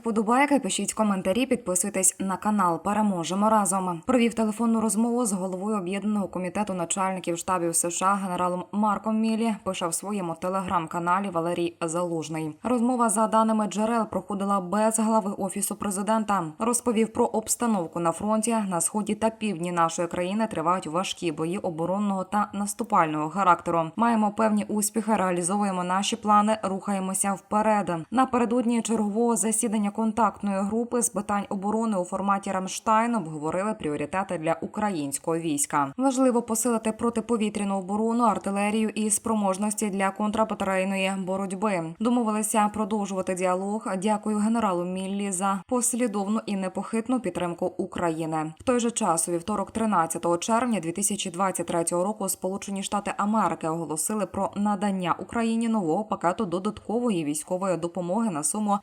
вподобайки, пишіть коментарі, підписуйтесь на канал. Переможемо разом. Провів телефонну розмову з головою об'єднаного комітету начальників штабів США генералом Марком Мілі. Пише в своєму телеграм-каналі Валерій Залужний. Розмова за даними джерел проходила без глави офісу президента. Розповів про обстановку на фронті на сході та півдні нашої країни тривають важкі бої оборонного та наступального характеру. Маємо певні успіхи, реалізовуємо наші плани, рухаємося вперед. Напередодні чергового засідання контактної групи з питань оборони у форматі Рамштайн обговорили пріоритети для українського війська. Важливо посилити протиповітряну оборону, артилерію і спроможності для контрбатарейної боротьби. Домовилися продовжувати діалог. Дякую генералу Міллі за послідовну і непохитну підтримку України. В той же час у вівторок, 13 червня 2023 року, Сполучені Штати Америки оголосили про надання Україні нового пакету додаткової військової допомоги на суму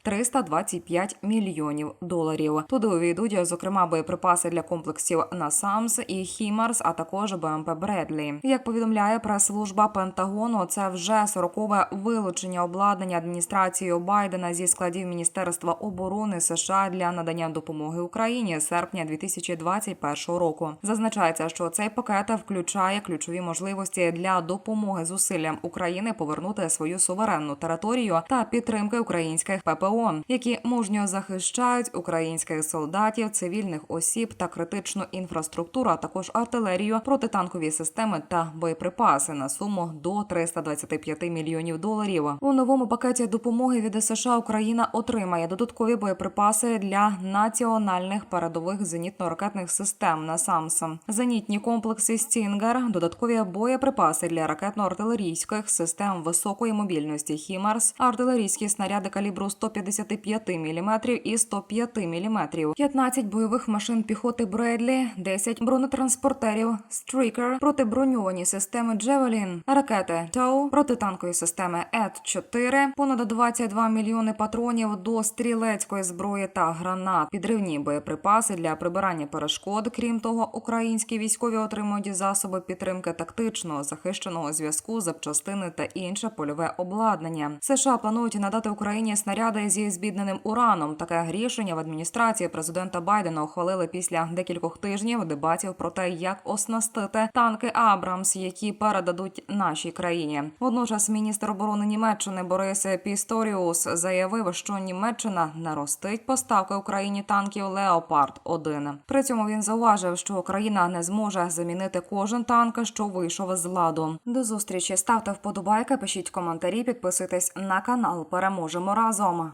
325 мільйонів доларів. Туди увійдуть зокрема боєприпаси для комплексів НАСАМС і Хімарс, а також БМП Бредлі. Як повідомляє прес-служба Пентагону, це вже 40-ве вилучення обладнання адміністрацією Байдена зі складів Міністерства оборони США для надання допомоги Україні з серпня 2021 року. Зазначається, що цей пакет включає ключові можливості для допомоги зусиллям України повернути свою суверенну територію та підтримки українських ППО, які мужньо захищають українських солдатів, цивільних осіб та критичну інфраструктуру, а також артилерію, протитанкові системи та боєприпаси на суму до 325 мільйонів доларів. У новому пакеті допомоги від США Україна отримає додаткові боєприпаси для національних передових зенітно-ракетних систем на НАСАМС, зенітні комплекси Стінгер, додаткові боєприпаси для ракетно-артилерійських систем високої мобільності Хімарс, артилерійські снаряди калібру 155 мм і 105 мм, 15 бойових машин піхоти Бредлі, 10 бронетранспортерів Стрікер, протиброньовані системи Джевелін, ракети Тоу, протитанкові системи ЕТ-4, понад 22 мільйони патронів до стрілецької зброї та гранат, підривні боєприпаси для прибирання перешкод. Крім того, українські військові отримують засоби підтримки тактичного захищеного зв'язку, запчастини та інше польове обладнання. США планують надати Україні снаряди зі збідненим ураном. Таке рішення в адміністрації президента Байдена ухвалили після декількох тижнів дебатів про те, як оснастити танки Абрамс, які передадуть нашій країні. Водночас міністр оборони Німеччини Борис Пісторіус заявив, що Німеччина наростить поставки Україні танків Леопард 1 При цьому він зауважив, що Україна не зможе замінити кожен танк, що вийшов з ладу. До зустрічі ставте вподобайки, пишіть коментарі, підписуйтесь на канал. Переможемо разом.